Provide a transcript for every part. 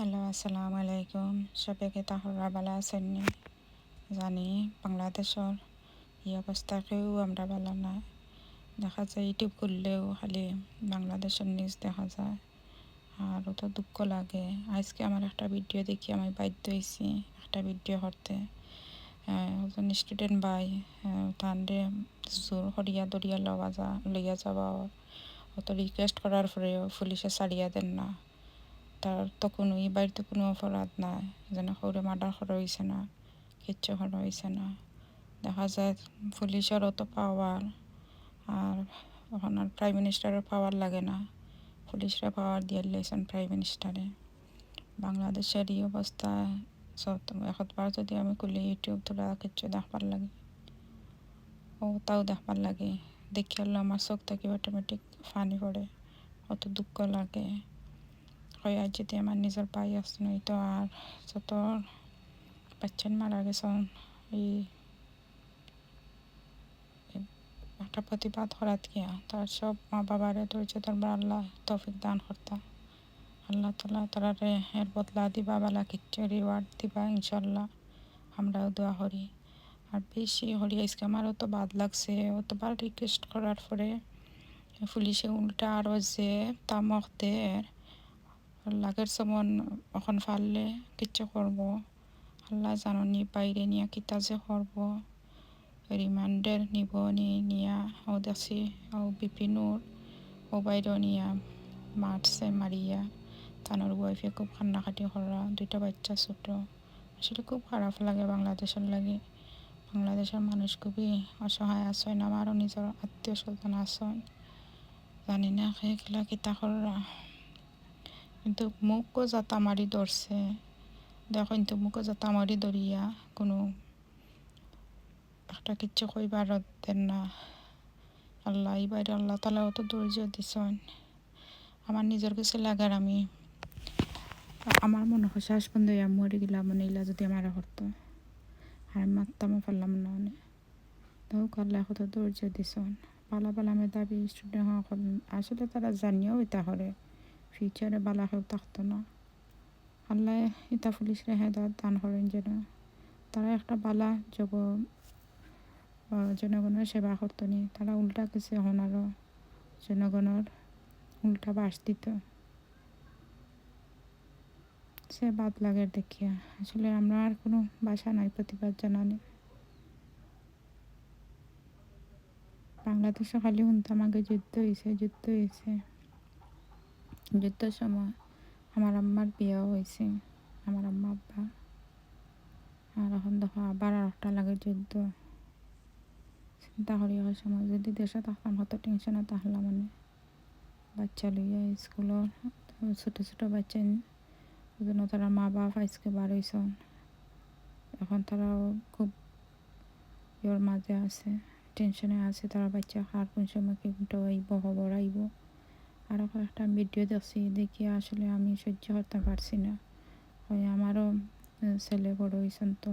Hello, আসসালামু আলাইকুম। সবাইকে তাহরা বালা আছেননি জানি বাংলাদেশের এই অবস্থাকেও আমরা ভালো না। দেখা যায় ইউটিউব করলেও খালি বাংলাদেশের নিউজ দেখা যায়। আর তো দুঃখ লাগে। আজকে আমার একটা ভিডিও দেখি আমি বাধ্য হয়েছি একটা ভিডিও করতে। একজন স্টুডেন্ট ভাই তান্ডে জোর হরিয়া দরিয়া লওয়া যা, লইয়া যাওয়া। অত রিকোয়েস্ট করার পরেও পুলিশে ছাড়িয়া দেন না। তার তখন এই বাড়িতে কোনো অপরাধ নাই, যেন সৌরে মার্ডার করা হয়েছে না, কিচ্ছু করা হয়েছে না। দেখা যায় পুলিশের অত পাওয়ার আর ওখানে প্রাইম মিনিস্টারের পাওয়ার লাগে না। পুলিশরা পাওয়ার দিয়ে লেছেন প্রাইম মিনিস্টারে বাংলাদেশের এই অবস্থা সব একবার যদি আমি খুলি ইউটিউব তোলা কিচ্ছু দেখবার লাগে। ও তাও দেখবার লাগে। দেখি আমার চোখ থেকে অটোমেটিক ফানি পড়ে, অত দুঃখ লাগে। আর যদি আমার নিজের ভাই আসতো তো আর যত বাচ্চান মারা গেছেন এই একটা প্রতিবাদ করাত গিয়া তার সব মা বাবারে ধৈর্য ধরবার আল্লাহ তৌফিক দান করতা। আল্লাহ তালা তারারে এর বদলা দিবা, বেলা কিচ্ছু রিওয়ার্ড দিবা ইনশাল্লাহ আমরাও দোয়া করি। আর বেশি হরি আজকে আমারও তো বাদ লাগছে। অতবার রিকোয়েস্ট করার পরে পুলিশে উল্টা আরও যে তামক লাগের সমন এখন ফাললে কিচ্ছু করব। আল্লাহ জাননি বাইরে নিয়ে কিতা যে করব। রিমান্ডের নিব নিয়ে নিয়া ও দেখছি ও বিপিনুর ও বাইরে নিয়া মারছে মারিয়া তানোর ওয়াইফে খুব কান্নাকাটি করা দুইটা বাচ্চা ছোট। আসলে খুব খারাপ লাগে বাংলাদেশের লাগে। বাংলাদেশের মানুষ খুবই অসহায় আছেন আমারও নিজের আত্মীয় স্বজন আছেন জানি না সেগুলা কিতা করা কিন্তু মুখও যাতা মারি ধরছে দেখো, কিন্তু মুখও যাতা মারি ধরিয়া কোনো একটা কিচ্ছু কইবার দেন না। আল্লাহ এবার আল্লাহ তালা অত ধৈর্য দিছেন। আমার নিজের কাছে লাগার আমি, আমার মনে হয় শ্বাস বন্ধ হইয়া মরে গেলাম মনে ইলা যদি আমার করতো আর মারতামও পারলাম না অনেক তাও আল্লাহ কত ধৈর্য দিছেন। পালা পালা আমি দাবি স্টুডেন্ট আসলে তারা জানিও এটা করে ফিউচারে বালা কেউ থাকতো না। আল্লাহ ইতা পুলিশরে হেদায়ত দান করেন যেন তারা একটা বালা জব জনগণের সেবা করতো নি। তারা উল্টা কিছু এখন আরও জনগণের উল্টা বাস দিত। সে বাদ লাগে দেখিয়া। আসলে আমরা আর কোনো বাসা নাই, প্রতিবাদ জানানি। বাংলাদেশে খালি শুনতাম আগে যুদ্ধ হয়েছে যুদ্ধ হয়েছে যুদ্ধের সময় আমার আম্মার বিয়েও হয়েছে। আমার আম্মা, আব্বা। আর এখন দেখো আবার আর একটা লাগে যুদ্ধ। চিন্তা করি সময় যদি দেশে থাকলাম কত টেনশনে থাকলাম মানে বাচ্চা লইয়া স্কুলের ছোটো ছোটো বাচ্চা ওজন্য তারা মা বাপ আজকে বার হয়েছেন এখন তারাও খুব ইয়র মাঝে আছে টেনশনে আছে, তারা বাচ্চা খার কোন সময় কি আইব খবর আইব। আরও একটা ভিডিও দেখছি, দেখি আসলে আমি সহ্য করতে পারছি না। ওই আমারও ছেলে বড় হয়েছেন তো।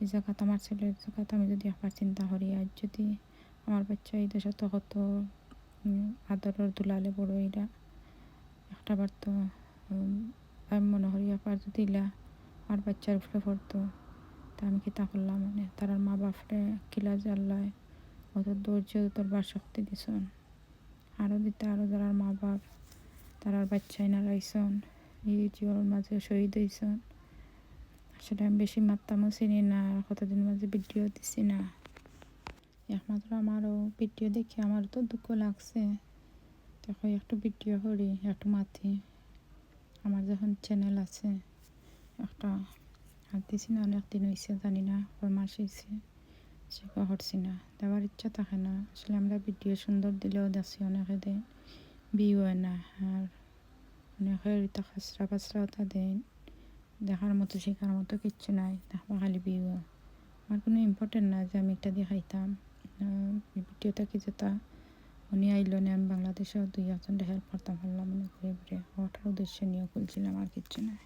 এই জায়গাতে আমার ছেলের জায়গাতে আমি যদি একবার চিন্তা করি, আর যদি আমার বাচ্চা এই দেশে তো কত আদরের দুলালে বড় এরা একটা বার তো আমি মনে করি একবার যদি ইলা আমার বাচ্চার উপরে পড়তো, তা আমি কি তা করলাম? মানে তার মা বাপরে কিলা জাল্লায় অত ধৈর্য তোর শক্তি দিছন? আরও দিতে আরও যারা মা বাপ তারার বাচ্চাই না রাইছন এই জীবনের মাঝে শহীদ হয়েছন আসলে আমি বেশি মাত্রামও চিনি না কতদিন মাঝে ভিডিও দিছি না। একমাত্র আমারও ভিডিও দেখি আমার তো দুঃখ লাগছে। দেখো, একটু ভিডিও করি, একটু মাতি। আমার যখন চ্যানেল আছে, একটা হাত দিছি না, অনেক দিন হয়েছে জানি না, কয় মাস হয়েছে সেবা করছি না। দেওয়ার ইচ্ছা থাকে না। আসলে আমরা ভিডিও সুন্দর দিলেও দেখছি অনেকে দেয় বিয়ে হয় না। আর অনেকের এটা খাসরা ফাসরা ওটা দেয় দেখার মতো, শেখার মতো কিচ্ছু নাই। দেখবা খালি বিয়ে আমার কোনো ইম্পর্টেন্ট না যে আমি এটা দিয়ে খাইতাম ভিডিওটা কি যেটা উনি আইল নি, আমি বাংলাদেশেও দুই একজন হেল্প করতাম পারলাম মনে করে ওটার উদ্দেশ্য নিয়ে খুলছিলাম, আর কিচ্ছু নাই।